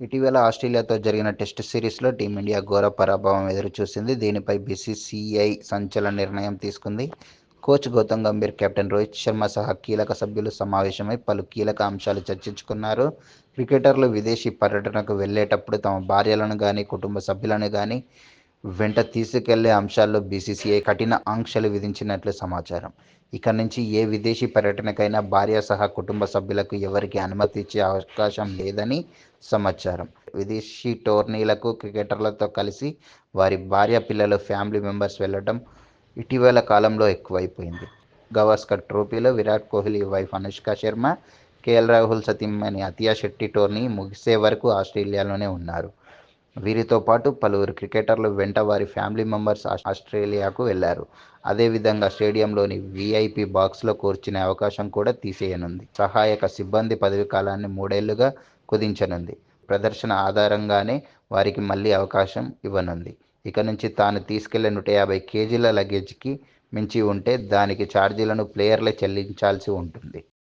ఇటీవల ఆస్ట్రేలియాతో జరిగిన టెస్ట్ సిరీస్లో టీమిండియా ఘోర పరాభవం ఎదురుచూసింది. దీనిపై బీసీసీఐ సంచలన నిర్ణయం తీసుకుంది. కోచ్ గౌతమ్ గంభీర్ కెప్టెన్ రోహిత్ శర్మ సహా కీలక సభ్యులు సమావేశమై పలు కీలక అంశాలు చర్చించుకున్నారు. క్రికెటర్లు విదేశీ పర్యటనకు వెళ్ళేటప్పుడు తమ భార్యలను కానీ కుటుంబ సభ్యులను కానీ వెంట తీసుకెళ్ళే అంశాల్లో బీసీసీఐ కఠిన ఆంక్షలు విధించినట్లు సమాచారం. ఇక నుంచి ఏ విదేశీ పర్యటనకైనా భార్య సహా కుటుంబ సభ్యులకు ఎవరికి అనుమతి ఇచ్చే అవకాశం లేదని సమాచారం. విదేశీ టోర్నీలకు క్రికెటర్లతో కలిసి వారి భార్య పిల్లలు ఫ్యామిలీ మెంబర్స్ వెళ్ళడం ఇటీవల కాలంలో ఎక్కువైపోయింది. గవాస్కర్ ట్రోఫీలో విరాట్ కోహ్లీ వైఫ్ అనుష్క శర్మ కేఎల్ రాహుల్ సతీమణి అతియా శెట్టి టోర్నీ ముగిసే వరకు ఆస్ట్రేలియాలోనే ఉన్నారు. వీరితో పాటు పలువురు క్రికెటర్లు వెంట వారి ఫ్యామిలీ మెంబర్స్ ఆస్ట్రేలియాకు వెళ్ళారు. అదేవిధంగా స్టేడియంలోని వీఐపీ బాక్స్లో కూర్చునే అవకాశం కూడా తీసేయనుంది. సహాయక సిబ్బంది పదవి కాలాన్ని మూడేళ్ళుగా కుదించనుంది. ప్రదర్శన ఆధారంగానే వారికి మళ్ళీ అవకాశం ఇవ్వనుంది. ఇక నుంచి తాను తీసుకెళ్ళే నూట యాభై కేజీల లగేజ్కి మించి ఉంటే దానికి ఛార్జీలను ప్లేయర్లే చెల్లించాల్సి ఉంటుంది.